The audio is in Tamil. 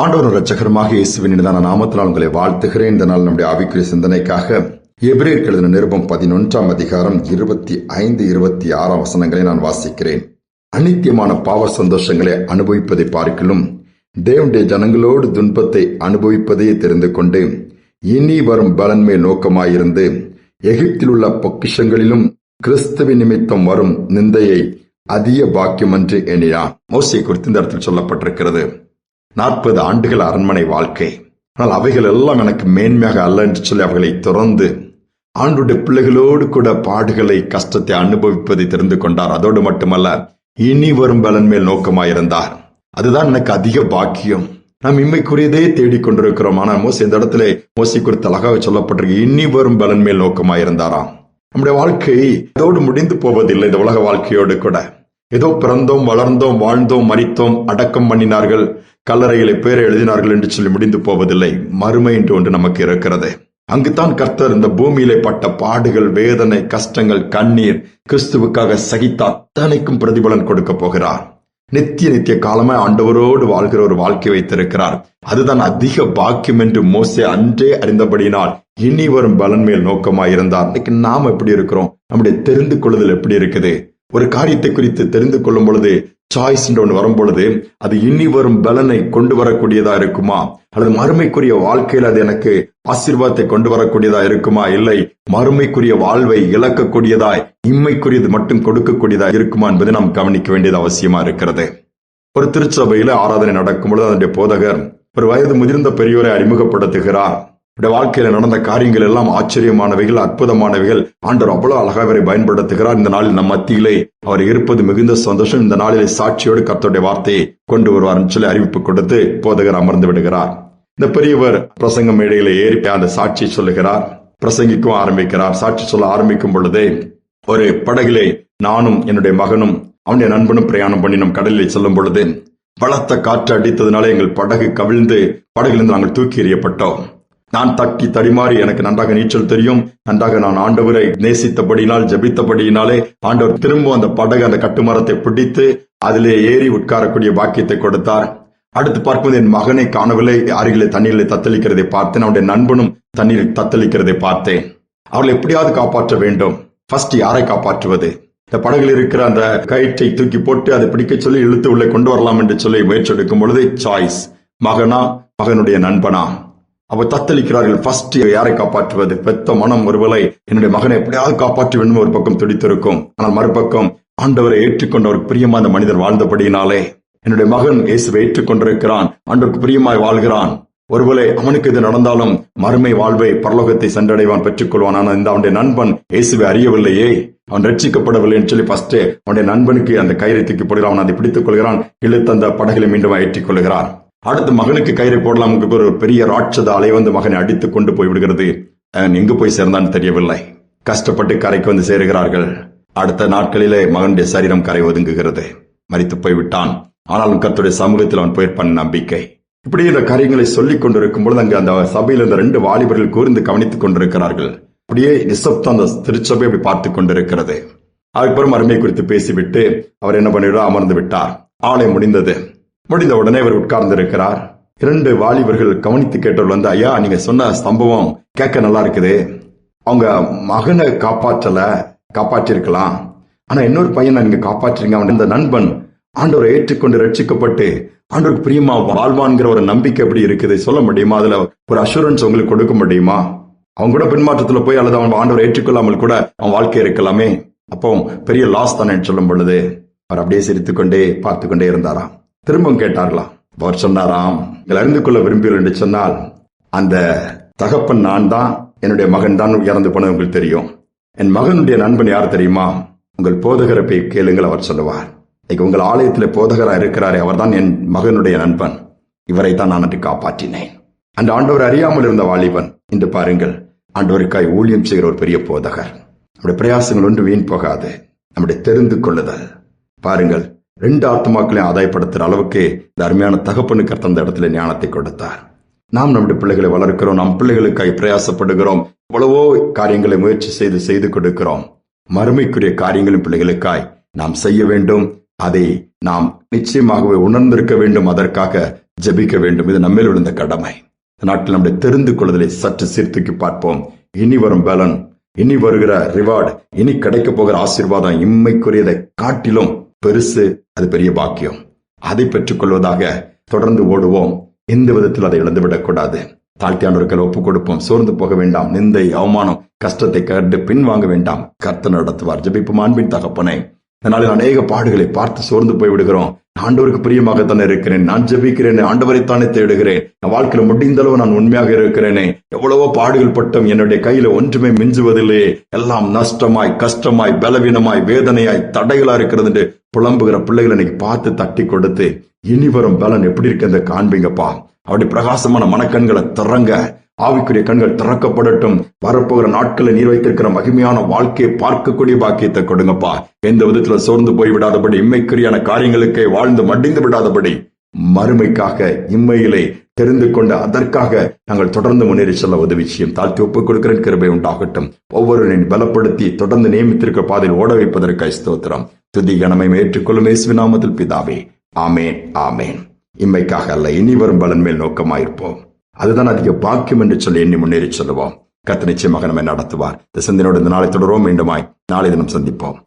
ஆண்டவர் ரட்சகரமாக இயேசுவின் இனிதான நாமத்தினால் உங்களை வாழ்த்துகிறேன். இந்த நாள் நம்முடைய ஆவிக்குரிய சிந்தனைக்காக எபிரேயர் எழுதின நிருபம் பதினொன்றாம் அதிகாரம் இருபத்தி ஐந்து இருபத்தி ஆறாம் வசனங்களை நான் வாசிக்கிறேன். அனித்தியமான பாவ சந்தோஷங்களை அனுபவிப்பதை பார்க்கலும் தேவனுடைய ஜனங்களோடு துன்பத்தை அனுபவிப்பதையே தெரிந்து கொண்டு இனி வரும் பலன்மை நோக்கமாயிருந்து எகிப்தில் உள்ள பொக்கிஷங்களிலும் கிறிஸ்துவ நிமித்தம் வரும் நிந்தையை அதிக பாக்கியமன்று எண்ணினான். மோசியை குறித்து இந்த இடத்தில் சொல்லப்பட்டிருக்கிறது. நாற்பது ஆண்டுகள் அரண்மனை வாழ்க்கை. ஆனால் அவைகள் எல்லாம் எனக்கு மேன்மையாக அல்ல என்று சொல்லி அவைகளை துறந்து ஆண்டுடைய பிள்ளைகளோடு கூட பாடுகளை கஷ்டத்தை அனுபவிப்பதை தெரிந்து கொண்டார். அதோடு மட்டுமல்ல இனி வரும் பலன் மேல் நோக்கமாயிருந்தார். அதுதான் எனக்கு அதிக பாக்கியம். நாம் இம்மைக்குரியதே தேடிக் கொண்டிருக்கிறோம். ஆனால் மோசி இந்த இடத்துல மோசி குறித்து அழகாக சொல்லப்பட்டிருக்கு. இனி வரும் பலன் மேல் நோக்கமாயிருந்தாராம். நம்முடைய வாழ்க்கை அதோடு முடிந்து போவதில்லை. இந்த உலக வாழ்க்கையோடு கூட. ஏதோ பிறந்தோம் வளர்ந்தோம் வாழ்ந்தோம் மறித்தோம் அடக்கம் பண்ணினார்கள். கல்லறைகளை பேரை எழுதினார்கள் என்று சொல்லி முடிந்து போவதில்லை. மறுமை என்று ஒன்று நமக்கு இருக்கிறது. அங்குதான் கர்த்தர் இந்த பூமியிலே பட்ட பாடுகள் வேதனை கஷ்டங்கள் கண்ணீர் கிறிஸ்துவுக்காக சகித்த அத்தனைக்கும் பிரதிபலன் கொடுக்க போகிறார். நித்திய நித்திய காலமாய் ஆண்டவரோடு வாழ்கிற ஒரு வாழ்க்கை வைத்திருக்கிறார். அதுதான் அதிக பாக்கியம் என்று மோசே அன்றே அறிந்தபடியினால் இனி வரும் பலன் மேல் நோக்கமாயிருந்தார் இன்னைக்கு நாம் எப்படி இருக்கிறோம்? நம்முடைய தெரிந்து கொள்ளுதல் எப்படி இருக்குது? ஒரு காரியத்தை குறித்து தெரிந்து கொள்ளும் பொழுது சாய்ஸ் ஒன்று வரும் பொழுது அது இனி வரும் பலனை கொண்டு வரக்கூடியதா இருக்குமா? அல்லது மறுமைக்குரிய வாழ்க்கையில் அது எனக்கு ஆசீர்வாதத்தை கொண்டு வரக்கூடியதா இருக்குமா? இல்லை மறுமைக்குரிய வாழ்வை இழக்கக்கூடியதாய் இம்மைக்குரியது மட்டும் கொடுக்கக்கூடியதா இருக்குமா என்பதை நாம் கவனிக்க வேண்டியது அவசியமா இருக்கிறது. ஒரு திருச்சபையில ஆராதனை நடக்கும் பொழுது அதனுடைய போதகர் ஒரு வயது முதிர்ந்த பெரியோரை அறிமுகப்படுத்துகிறார். அவருடைய வாழ்க்கையில நடந்த காரியங்கள் எல்லாம் ஆச்சரியமானவைகள் அற்புதமானவைகள். ஆண்டவர் அவ்வளவு அழகாக அவரை பயன்படுத்துகிறார். இந்த நாளில் நம் மத்தியிலே அவர் இருப்பது மிகுந்த சந்தோஷம். இந்த நாளிலே சாட்சியோடு கர்த்தருடைய வார்த்தையை கொண்டு வருவார் சொல்லி அறிவிப்பு கொடுத்து போதகர் அமர்ந்து விடுகிறார். இந்த பெரியவர் பிரசங்க மேடையில ஏறி அந்த சாட்சி சொல்லுகிறார். பிரசங்கிக்கும் ஆரம்பிக்கிறார். சாட்சி சொல்ல ஆரம்பிக்கும் பொழுதே ஒரு படகிலே நானும் என்னுடைய மகனும் அவனுடைய நண்பனும் பிரயாணம் பண்ணி நம் கடலில் செல்லும் பொழுது பலத்த காற்று அடித்ததுனால எங்கள் படகு கவிழ்ந்து படகிலிருந்து நாங்கள் தூக்கி எறியப்பட்டோம். நான் தட்டி தடிமாறி எனக்கு நன்றாக நீச்சல் தெரியும். நன்றாக நான் ஆண்டவரை நேசித்தபடியினால் ஜபித்தபடியினாலே ஆண்டவர் திரும்ப அந்த படகு அந்த கட்டுமரத்தை பிடித்து அதிலே ஏறி உட்காரக்கூடிய வாக்கியத்தை கொடுத்தார். அடுத்து பார்க்கும்போது என் மகனை காணவில்லை. அருகிலே தண்ணீரிலே தத்தளிக்கிறதை பார்த்தேன். அவனுடைய நண்பனும் தண்ணீரில் தத்தளிக்கிறதை பார்த்தேன். அவளை எப்படியாவது காப்பாற்ற வேண்டும். ஃபர்ஸ்ட் யாரை காப்பாற்றுவது? இந்த படகில் இருக்கிற அந்த கயிற்றை தூக்கி போட்டு அதை பிடிக்க சொல்லி இழுத்து உள்ளே கொண்டு வரலாம் என்று சொல்லி முயற்சி எடுக்கும் பொழுது சாய்ஸ் மகனா? மகனுடைய நண்பனா? அவர் தத்தளிக்கிறார்கள். ஃபர்ஸ்ட் யாரை காப்பாற்றுவது? பெத்த மனம் ஒருவேளை என்னுடைய மகனை எப்படியாவது காப்பாற்ற வேண்டும் ஒரு பக்கம் துடித்திருக்கும். ஆனால் மறுபக்கம் ஆண்டவரை ஏற்றுக்கொண்ட ஒரு பிரியமா அந்த மனிதர் வாழ்ந்தபடியினாலே என்னுடைய மகன் இயேசுவை ஏற்றுக்கொண்டிருக்கிறான். ஆண்டவருக்கு பிரியமாய் வாழ்கிறான். ஒருவேளை அவனுக்கு இது நடந்தாலும் மறுமை வாழ்வை பரலோகத்தை சென்றடைவான் பெற்றுக்கொள்வான். ஆனால் இந்த அவனுடைய நண்பன் இயேசுவை அறியவில்லையே. அவன் ரட்சிக்கப்படவில்லை என்று சொல்லி ஃபர்ஸ்ட் அவனுடைய நண்பனுக்கு அந்த கயிறை தூக்கி போடுகிறான். அவன் அதை பிடித்துக் கொள்கிறான். இழுத்து அந்த படகளை மீண்டும் ஏற்றிக் கொள்கிறான். அடுத்து மகனுக்கு கயிறு போடலாம் ஒரு பெரிய ராட்சத அலை வந்து மகனை அடித்து கொண்டு போய் விடுகிறது. அவன் எங்கு போய் சேர்ந்தான்னு தெரியவில்லை. கஷ்டப்பட்டு கரைக்கு வந்து சேருகிறார்கள். அடுத்த நாட்களிலே மகனுடைய சரீரம் கரை ஒதுங்குகிறது. மறித்து போய்விட்டான். ஆனாலும் கத்துடைய சமூகத்தில் அவன் போயிருப்பான் நம்பிக்கை. இப்படி இந்த காரியங்களை சொல்லிக் கொண்டிருக்கும் பொழுது அங்கு அந்த சபையில் இருந்த ரெண்டு வாலிபர்கள் கூர்ந்து கவனித்துக் கொண்டிருக்கிறார்கள். அப்படியே நிசப்தம் அந்த திருச்சபை அப்படி பார்த்துக் கொண்டிருக்கிறது. அதுக்கப்புறம் அருமை குறித்து பேசிவிட்டு அவர் என்ன பண்ணிவிட அமர்ந்து விட்டார். ஆலை முடிந்தது. முடிந்த உடனே அவர் உட்கார்ந்து இருக்கிறார் இரண்டு வாலிபர்கள் கவனித்து கேட்டவர் வந்து ஐயா நீங்க சொன்ன சம்பவம் கேட்க நல்லா இருக்குது. அவங்க மகனை காப்பாற்றல காப்பாற்றிருக்கலாம். ஆனா இன்னொரு பையனை நீங்க காப்பாற்றுறீங்க. அவன் இந்த நண்பன். ஆண்டவரை ஏற்றுக்கொண்டு ரட்சிக்கப்பட்டு ஆண்டவருக்கு பிரியமா வாழ்வான்கிற ஒரு நம்பிக்கை எப்படி இருக்குது? சொல்ல முடியுமா? அதுல ஒரு அஷூரன்ஸ் உங்களுக்கு கொடுக்க முடியுமா? அவங்க கூட பின்மாற்றத்துல போய் அல்லது அவன் ஆண்டவரை ஏற்றுக்கொள்ளாமல் கூட அவன் வாழ்க்கை இருக்கலாமே? அப்போ பெரிய லாஸ் தானே சொல்லும் பொழுது அவர் அப்படியே சிரித்துக்கொண்டே பார்த்து கொண்டே இருந்தாராம். திரும்பவும் கேட்டார்களாம் அவர் சொன்னாராம் நீங்கள் அறிந்து கொள்ள விரும்புகிறோம் என்று சொன்னால் அந்த தகப்பன் நான் தான் என்னுடைய மகன் தான் இறந்து போனது உங்களுக்கு தெரியும். என் மகனுடைய நண்பன் யார் தெரியுமா? உங்கள் போதகரை போய் கேளுங்கள் அவர் சொல்லுவார். இன்னைக்கு உங்கள் ஆலயத்தில் போதகரா இருக்கிறாரே அவர்தான் என் மகனுடைய நண்பன். இவரை தான் நான் அன்று காப்பாற்றினேன். அந்த ஆண்டவர் அறியாமல் இருந்த வாலிபன் இன்று பாருங்கள் ஆண்டவருக்காய் ஊழியம் செய்கிற ஒரு பெரிய போதகர். நம்முடைய பிரயாசங்கள் ஒன்று வீண் போகாது. நம்முடைய தெரிந்து கொள்ளுதல். பாருங்கள் ரெண்டு ஆத்மாக்களையும் ஆதாயப்படுத்துகிற அளவுக்கு இந்த அருமையான தகப்பனுக்கு அந்த இடத்துல ஞானத்தை கொடுத்தார். நாம் நம்முடைய பிள்ளைகளை வளர்க்கிறோம் நம் பிள்ளைகளுக்காய் பிரயாசப்படுகிறோம் எவ்வளவோ காரியங்களை முயற்சி செய்து செய்து கொடுக்கிறோம். மறுமைக்குரிய காரியங்களும் பிள்ளைகளுக்காய் நாம் செய்ய வேண்டும். அதை நாம் நிச்சயமாகவே உணர்ந்திருக்க வேண்டும். அதற்காக ஜெபிக்க வேண்டும். இது நம்மேல் விழுந்த கடமை. நாட்டில் நம்முடைய தெரிந்து கொள்ளுதலை சற்று சீர்தூக்கி பார்ப்போம். இனி வரும் பலன் இனி வருகிற ரிவார்டு இனி கிடைக்க போகிற ஆசீர்வாதம் இம்மைக்குரியதை காட்டிலும் பெருசு அது பெரிய பாக்கியம். அதை பெற்றுக் கொள்வதாக தொடர்ந்து ஓடுவோம். எந்த விதத்தில் அதை இழந்துவிடக்கூடாது. தாழ்த்தியானவர்கள் ஒப்புக் கொடுப்போம். சோர்ந்து போக வேண்டாம். நிந்தை அவமானம் கஷ்டத்தை கண்டு பின்வாங்க வேண்டாம். கர்த்த நடத்துவார். ஜெபிப்பும். அன்பின் தகப்பனே அதனால அநேக பாடுகளை பார்த்து சோர்ந்து போய் விடுகிறோம் நான் ஆண்டவருக்கு பிரியமாகத்தானே இருக்கிறேன். நான் ஜெபிக்கிறேன். ஆண்டவரைத்தானே தேடுகிறேன். என் வாழ்க்கையில முடிந்த அளவு நான் உண்மையாக இருக்கிறேனே. எவ்வளவோ பாடுகள் பட்டம் என்னுடைய கையில ஒன்றுமே மிஞ்சுவதில்லையே. எல்லாம் நஷ்டமாய் கஷ்டமாய் பலவீனமாய் வேதனையாய் தடைகளா இருக்கிறது என்று புலம்புகிற பிள்ளைகளை இன்னைக்கு பார்த்து தட்டி கொடுத்து இனி வரும் பலன் எப்படி இருக்கிறத காண்பீங்கப்பா? அப்படி பிரகாசமான மனக்கண்களை திறங்க ஆவிக்குரிய கண்கள் திறக்கப்படட்டும். வரப்போகிற நாட்களை நீர் வைத்திருக்கிற மகிமையான வாழ்க்கையை பார்க்கக்கூடிய பாக்கியத்தை கொடுங்கப்பா. எந்த விதத்துல சோர்ந்து போய் விடாதபடி இம்மைக்குரியான காரியங்களுக்கே வாழ்ந்து மடிந்து விடாதபடி மறுமைக்காக இம்மையிலே தெரிந்து கொண்டு அதற்காக நாங்கள் தொடர்ந்து முன்னேறி செல்ல உதவி செய்யும். தாழ்த்தி ஒப்புக் கொடுக்கிறேன் கிருபை உண்டாகட்டும். ஒவ்வொருவரையும் பலப்படுத்தி தொடர்ந்து நியமித்திருக்க பாதையில் ஓட வைப்பதற்காக ஸ்தோத்திரம். துதி கணமை ஏற்றுக்கொள்ளும் இயேசுவின் நாமத்தில் பிதாவே. ஆமேன் ஆமேன். இம்மைக்காக அல்ல இனி வரும் பலன் மேல் நோக்கமாயிருப்போம். அதுதான் அதிக பாக்கியம் என்று சொல்லி எண்ணி முன்னேறி சொல்லுவோம் கத்த நிச்சயமாக நம்மை நடத்துவார். இந்த சிந்தனையோடு இந்த நாளை தொடர்வோம். மீண்டுமாய் நாளை தினம் சந்திப்போம்.